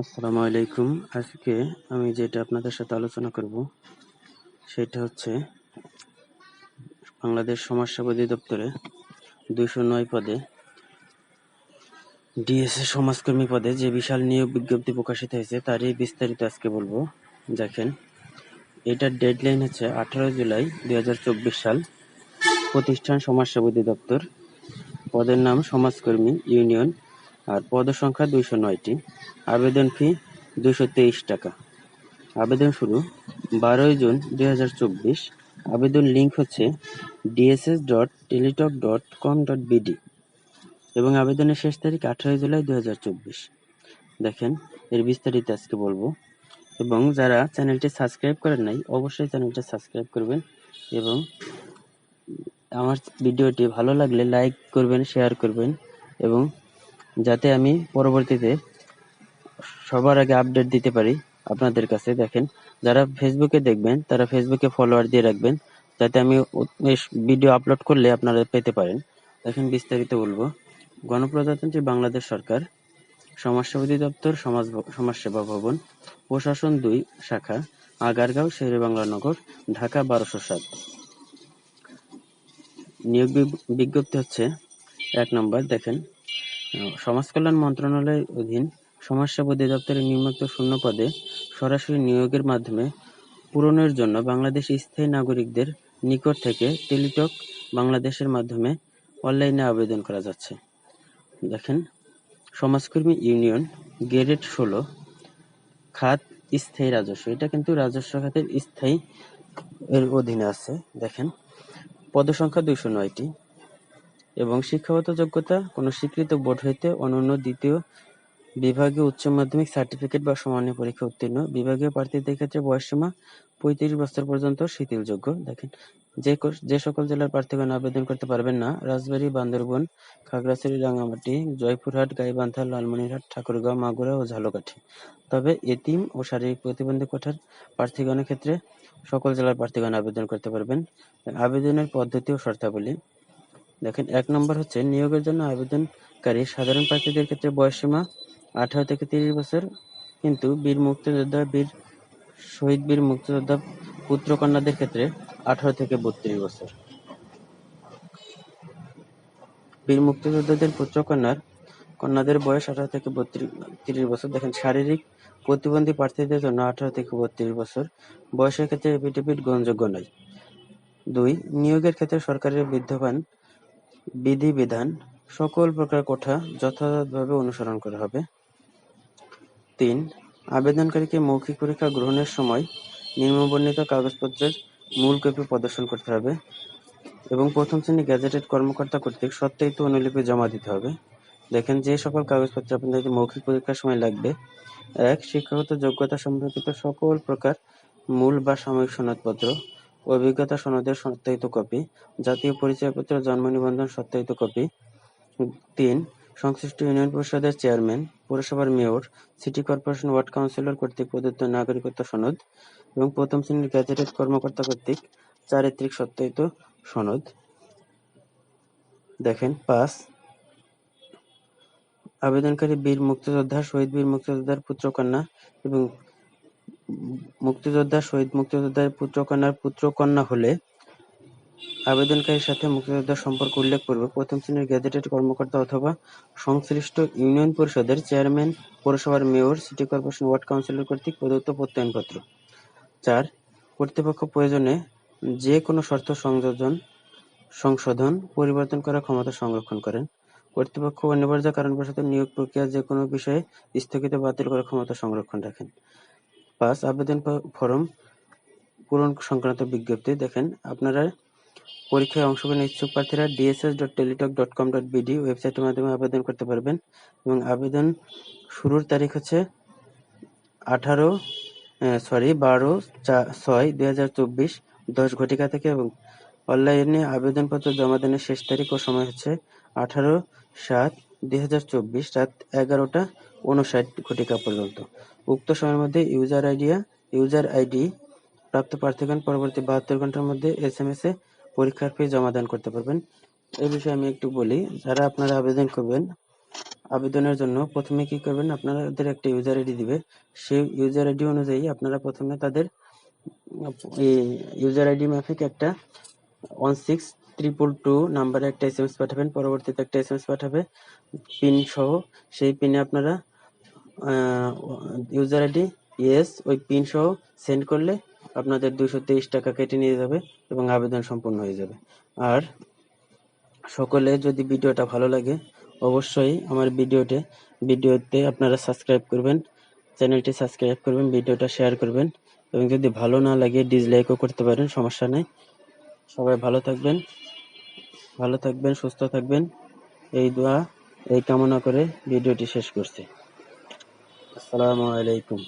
আসসালামু আলাইকুম। আজকে আমি যেটা আপনাদের সাথে আলোচনা করব, সেটা হচ্ছে বাংলাদেশ সমাজসেবা অধিদপ্তরে দুইশো নয় পদে ডিএসএ সমাজকর্মী পদে যে বিশাল নিয়োগ বিজ্ঞপ্তি প্রকাশিত হয়েছে, তারই বিস্তারিত আজকে বলব। দেখেন, এটার ডেডলাইন হচ্ছে আঠারো জুলাই দু হাজার চব্বিশ সাল, প্রতিষ্ঠান সমাজসেবা অধিদপ্তর। পদের নাম সমাজকর্মী ইউনিয়ন। আর পদ সংখ্যা দুইশো নয়টি। আবেদন ফি দুশো তেইশ টাকা। আবেদন শুরু বারোই জুন দুই হাজার চব্বিশ। আবেদন লিঙ্ক হচ্ছে DSS dot Teletalk dot com dot BD এবং আবেদনের শেষ তারিখ আঠারোই জুলাই দুই হাজার চব্বিশ। দেখেন, এর বিস্তারিত আজকে বলব। এবং যারা চ্যানেলটি সাবস্ক্রাইব করেন নাই, অবশ্যই চ্যানেলটি সাবস্ক্রাইব করবেন এবং আমার ভিডিওটি ভালো লাগলে লাইক করবেন, শেয়ার করবেন এবং যাতে আমি পরবর্তীতে সবার আগে আপডেট দিতে পারি আপনাদের কাছে। দেখেন, যারা ফেসবুকে দেখবেন, তারা ফেসবুকে ফলোয়ার দিয়ে রাখবেন, যাতে আমি ভিডিও আপলোড করলে আপনারা পেতে পারেন। দেখেন, বিস্তারিত বলব। গণপ্রজাতন্ত্রী বাংলাদেশ সরকার, সমাজসেবা অধিদপ্তর, সমাজ সমাজসেবা ভবন, প্রশাসন দুই শাখা, আগারগাঁও, শেরেবাংলা নগর, ঢাকা বারোশো সাত। নিয়োগ বিজ্ঞপ্তি হচ্ছে এক নম্বর। দেখেন আহ, সমাজ কল্যাণ মন্ত্রণালয়ের অধীন সমাজসেবা অধিদপ্তরের নিম্নোক্ত শূন্য পদে সরাসরি নিয়োগের মাধ্যমে পূরণের জন্য বাংলাদেশি স্থায়ী নাগরিকদের নিকট থেকে টেলিটক বাংলাদেশের মাধ্যমে অনলাইনে আবেদন করা যাচ্ছে। দেখেন সমাজকর্মী ইউনিয়ন গ্রেড ষোলো খাত স্থায়ী রাজস্ব। এটা কিন্তু রাজস্ব খাতের স্থায়ী এর অধীনে আছে। দেখেন পদসংখ্যা দুইশো নয়টি। এবং শিক্ষাগত যোগ্যতা কোনো স্বীকৃত বোর্ড হইতে অনন্য দ্বিতীয় বিভাগীয় উচ্চ মাধ্যমিক সার্টিফিকেট বা সমানীয় পরীক্ষা উত্তীর্ণ। বিভাগীয় প্রার্থীদের ক্ষেত্রে বয়সসীমা পঁয়ত্রিশ বছর পর্যন্ত শিথিলযোগ্য। দেখেন, যে যে সকল জেলার প্রার্থীগণ আবেদন করতে পারবেন না, রাজবাড়ী, বান্দরবন, খাগড়াছড়ি, রাঙ্গামাটি, জয়পুরহাট, গাইবান্ধা, লালমনিরহাট, ঠাকুরগাঁও, মাগুরা ও ঝালকাঠি। তবে এতিম ও শারীরিক প্রতিবন্ধী কোঠার প্রার্থীগণের ক্ষেত্রে সকল জেলার প্রার্থীগণ আবেদন করতে পারবেন। আবেদনের পদ্ধতি ও শর্তাবলী দেখেন, এক নম্বর হচ্ছে নিয়োগের জন্য আবেদনকারী সাধারণ প্রার্থীদের ক্ষেত্রে বয়সসীমা আঠারো থেকে তিরিশ বছর, কিন্তু বীর মুক্তিযোদ্ধা, বীর শহীদ বীর মুক্তিযোদ্ধা পুত্র কন্যাদের ক্ষেত্রে আঠারো থেকে বত্রিশ বছর। বীর মুক্তিযোদ্ধাদের পুত্র কন্যার কন্যাদের বয়স আঠারো থেকে বত্রিশ, তিরিশ বছর। দেখেন, শারীরিক প্রতিবন্ধী প্রার্থীদের জন্য আঠারো থেকে বত্রিশ বছর। বয়সের ক্ষেত্রে এপিডেভিট গ্রহণযোগ্য নয়। দুই, নিয়োগের ক্ষেত্রে সরকারের বিদ্যমান বিধিবিধান, সকল প্রকার কোঠা যথাযথভাবে অনুসরণ করা হবে। তিন, আবেদনকারীকে মৌখিক পরীক্ষা গ্রহণের সময় নিম্নবর্ণিত কাগজপত্রের মূল কপি প্রদর্শন করতে হবে এবং প্রথম শ্রেণি গ্যাজেটেড কর্মকর্তা কর্তৃক সত্যায়িত অনুলিপি জমা দিতে হবে। দেখেন, যে সকল কাগজপত্র আপনাদের মৌখিক পরীক্ষার সময় লাগবে, এক, শিক্ষাগত যোগ্যতা সম্পর্কিত সকল প্রকার মূল বা সাময়িক সনদপত্র অভিজ্ঞতা সনদের সত্যায়িত কপি, জাতীয় পরিচয়পত্র জন্ম নিবন্ধন সত্যায়িত কপি, তিন, সংশ্লিষ্ট ইউনিয়ন পরিষদের চেয়ারম্যান, পৌরসভার mayor, city corporation ward councillor কর্তৃক প্রদত্ত নাগরিকত্ব সনদ এবং প্রথম শ্রেণির গ্যাজেটেড কর্মকর্তা কর্তৃক চারিত্রিক সত্যায়িত সনদ। দেখেন, পাঁচ, আবেদনকারী বীর মুক্তিযোদ্ধা, শহীদ বীর মুক্তিযোদ্ধার পুত্রকন্যা এবং মুক্তিযোদ্ধা শহীদ মুক্তিযোদ্ধার পুত্রকন্যার পুত্রকন্যা হলে আবেদনকারীর সাথে মুক্তিযোদ্ধার সম্পর্ক উল্লেখ করবে প্রথম শ্রেণির গ্যাজেটেড কর্মকর্তা অথবা সংশ্লিষ্ট ইউনিয়ন পরিষদের চেয়ারম্যান, পৌরসভার mayor, city corporation ward councillor কর্তৃক প্রদত্ত প্রত্যয়নপত্র। চার, কর্তৃপক্ষ প্রয়োজনে যে কোনো শর্ত সংযোজন, সংশোধন, পরিবর্তন করার ক্ষমতা সংরক্ষণ করেন। কর্তৃপক্ষ অনিবার্য কারণবশত নিয়োগ প্রক্রিয়া যে কোনো বিষয়ে স্থগিত বাতিল করার ক্ষমতা সংরক্ষণ রাখেন। পাঁচ আবেদন ফরম পূরণ সংক্রান্ত বিজ্ঞপ্তি দেখেন। আপনারা পরীক্ষায় অংশগ্রহণ ইচ্ছুক প্রার্থীরা DSS dot Teletalk dot com dot BD ওয়েবসাইটের মাধ্যমে আবেদন করতে পারবেন এবং আবেদন শুরুর তারিখ হচ্ছে আঠারো সরি বারো, চা- ছয়, দুই হাজার চব্বিশ, দশ ঘটিকা থেকে এবং অনলাইনে আবেদনপত্র জমা দানের শেষ তারিখ ও সময় হচ্ছে আঠারো, সাত দুই হাজার চব্বিশ রাত এগারোটা উনষাট ঘটিকা পর্যন্ত। উক্ত সময়ের মধ্যে ইউজার আইডিয়া ইউজার আইডি প্রাপ্ত প্রার্থীগণ পরবর্তী বাহাত্তর ঘণ্টার মধ্যে এস এম এস এ পরীক্ষার ফি জমা দান করতে পারবেন। এই বিষয়ে আমি একটু বলি, যারা আপনারা আবেদন করবেন, আবেদনের জন্য প্রথমে কি করবেন, আপনাদের একটা ইউজার আইডি দিবে। সেই ইউজার আইডি অনুযায়ী আপনারা প্রথমে তাদের ইউজার আইডি মাফিক একটা ওয়ান সিক্স ট্রিপল টু নাম্বারে একটা এস এম এস পাঠাবেন, পরবর্তীতে একটা এস এম এস পাঠাবে পিন সহ। সেই পিনে আপনারা ইউজার আইডি ইয়েস ওই পিন সহ সেন্ড করলে আপনাদের দুশো তেইশ টাকা কেটে নিয়ে যাবে এবং আবেদন সম্পূর্ণ হয়ে যাবে। আর সকলে যদি ভিডিওটা ভালো লাগে, অবশ্যই আমার ভিডিওতে ভিডিওতে আপনারা সাবস্ক্রাইব করবেন, চ্যানেলটি সাবস্ক্রাইব করবেন, ভিডিওটা শেয়ার করবেন এবং যদি ভালো না লাগে ডিসলাইকও করতে পারেন, সমস্যা নেই। সবাই ভালো থাকবেন। ভালো থাকবেন সুস্থ থাকবেন। এই দোয়া এই কামনা করে ভিডিওটি শেষ করছি। আসসালামু আলাইকুম।